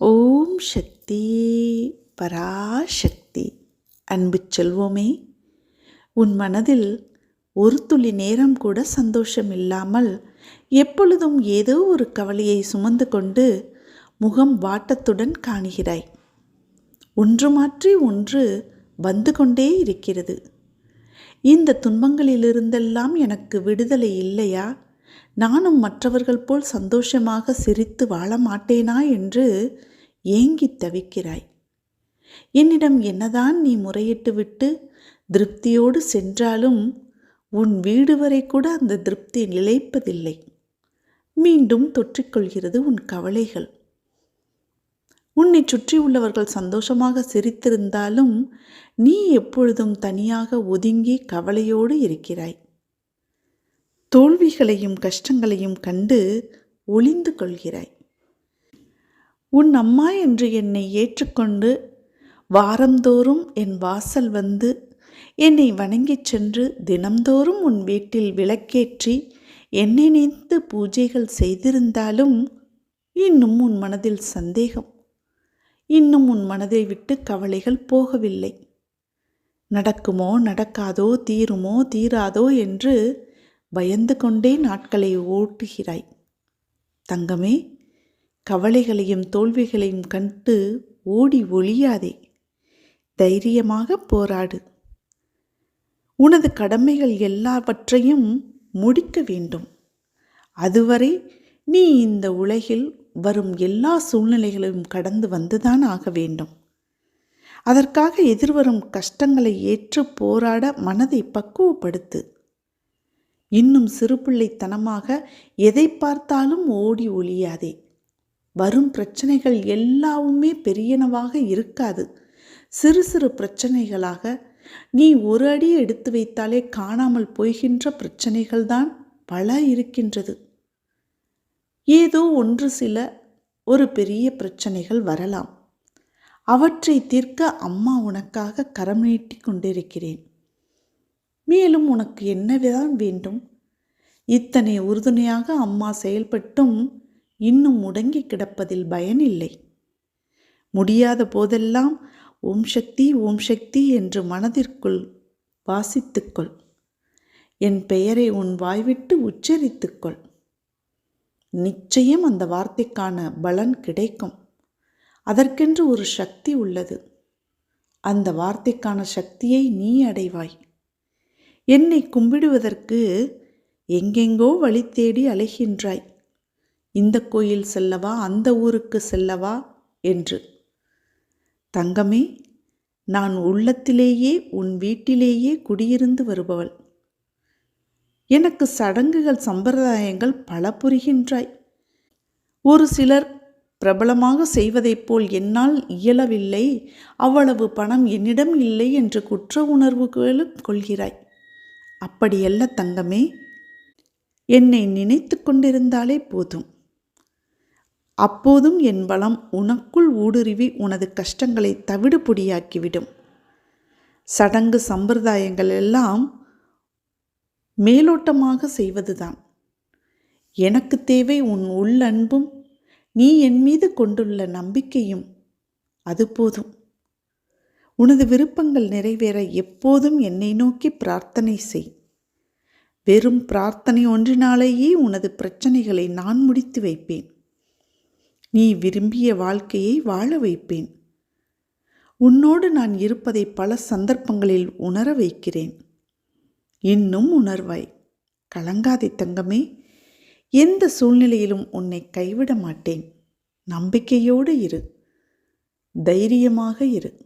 ஓம் சக்தி பராசக்தி. அன்பு செல்வோமே உன் மனதில் ஒரு துளி நேரம் கூட சந்தோஷம் இல்லாமல் எப்பொழுதும் ஏதோ ஒரு கவலையை சுமந்து கொண்டு முகம் வாட்டத்துடன் காணுகிறாய். ஒன்று மாற்றி ஒன்று வந்து கொண்டே இருக்கிறது. இந்த துன்பங்களிலிருந்தெல்லாம் எனக்கு விடுதலை இல்லையா? நானும் மற்றவர்கள் போல் சந்தோஷமாக சிரித்து வாழ மாட்டேனா என்று ஏங்கி தவிக்கிறாய். என்னிடம் என்னதான் நீ முறையிட்டு விட்டு திருப்தியோடு சென்றாலும் உன் வீடு வரை கூட அந்த திருப்தி நிலைப்பதில்லை. மீண்டும் தொற்றிக்கொள்கிறது உன் கவலைகள். உன்னை சுற்றியுள்ளவர்கள் சந்தோஷமாக சிரித்திருந்தாலும் நீ எப்பொழுதும் தனியாக ஒதுங்கி கவலையோடு இருக்கிறாய். தோல்விகளையும் கஷ்டங்களையும் கண்டு ஒளிந்து கொள்கிறாய். உன் அம்மா என்று என்னை ஏற்றுக்கொண்டு வாரந்தோறும் என் வாசல் வந்து என்னை வணங்கிச் சென்று தினம்தோறும் உன் வீட்டில் விளக்கேற்றி என்னை நினைத்து பூஜைகள் செய்திருந்தாலும் இன்னும் உன் மனதில் சந்தேகம். இன்னும் உன் மனதை விட்டு கவலைகள் போகவில்லை. நடக்குமோ நடக்காதோ தீருமோ தீராதோ என்று பயந்து கொண்டே நாட்களை ஓட்டுகிறாய். தங்கமே கவலைகளையும் தோல்விகளையும் கண்டு ஓடி ஒழியாதே தைரியமாக போராடு. உனது கடமைகள் எல்லாவற்றையும் முடிக்க வேண்டும். அதுவரை நீ இந்த உலகில் வரும் எல்லா சூழ்நிலைகளையும் கடந்து வந்துதான் ஆக வேண்டும். அதற்காக எதிர்வரும் கஷ்டங்களை ஏற்று போராட மனதை பக்குவப்படுத்து. இன்னும் சிறுபிள்ளைத்தனமாக எதை பார்த்தாலும் ஓடி ஒழியாதே வரும் பிரச்சனைகள் எல்லாவுமே பெரியனவாக இருக்காது. சிறு சிறு பிரச்சனைகளாக நீ ஒரு அடி எடுத்து வைத்தாலே காணாமல் போய்கின்ற பிரச்சனைகள்தான் பல இருக்கின்றது. ஏதோ ஒன்று சில ஒரு பெரிய பிரச்சனைகள் வரலாம். அவற்றை தீர்க்க அம்மா உனக்காக கரம் நீட்டி கொண்டிருக்கிறேன். மேலும் உனக்கு என்னதான் வேண்டும்? இத்தனை உறுதுணையாக அம்மா செயல்பட்டும் இன்னும் முடங்கி கிடப்பதில் பயனில்லை. முடியாத போதெல்லாம் ஓம் சக்தி ஓம் சக்தி என்று மனதிற்குள் வாசித்துக்கொள். என் பெயரை உன் வாய்விட்டு உச்சரித்துக்கொள். நிச்சயம் அந்த வார்த்தைக்கான பலன் கிடைக்கும். அதற்கென்று ஒரு சக்தி உள்ளது. அந்த வார்த்தைக்கான சக்தியை நீ அடைவாய். என்னை கும்பிடுவதற்கு எங்கெங்கோ வழி தேடி அலைகின்றாய். இந்த கோயில் செல்லவா? அந்த ஊருக்கு செல்லவா? என்று. தங்கமே நான் உள்ளத்திலேயே உன் வீட்டிலேயே குடியிருந்து வருபவள். எனக்கு சடங்குகள் சம்பிரதாயங்கள் பல புரிகின்றாய். ஒரு சிலர் பிரபலமாக செய்வதைப் போல் என்னால் இயலவில்லை. அவ்வளவு பணம் என்னிடம் இல்லை என்று குற்ற உணர்வுகளும் கொள்கிறாய். அப்படியல்ல தங்கமே என்னை நினைத்து கொண்டிருந்தாலே போதும். அப்போதும் என் பலம் உனக்குள் ஊடுருவி உனது கஷ்டங்களை தவிடு பொடியாக்கிவிடும். சடங்கு சம்பிரதாயங்கள் எல்லாம் மேலோட்டமாக செய்வதுதான். எனக்கு தேவை உன் உள்ளன்பும் நீ என் மீது கொண்டுள்ள நம்பிக்கையும் அது போதும். உனது விருப்பங்கள் நிறைவேற எப்போதும் என்னை நோக்கி பிரார்த்தனை செய். வெறும் பிரார்த்தனை ஒன்றினாலேயே உனது பிரச்சனைகளை நான் முடித்து வைப்பேன். நீ விரும்பிய வாழ்க்கையை வாழ வைப்பேன். உன்னோடு நான் இருப்பதை பல சந்தர்ப்பங்களில் உணர வைக்கிறேன். இன்னும் உணர்வாய் கலங்காதே தங்கமே எந்த சூழ்நிலையிலும் உன்னை கைவிட மாட்டேன். நம்பிக்கையோடு இரு. தைரியமாக இரு.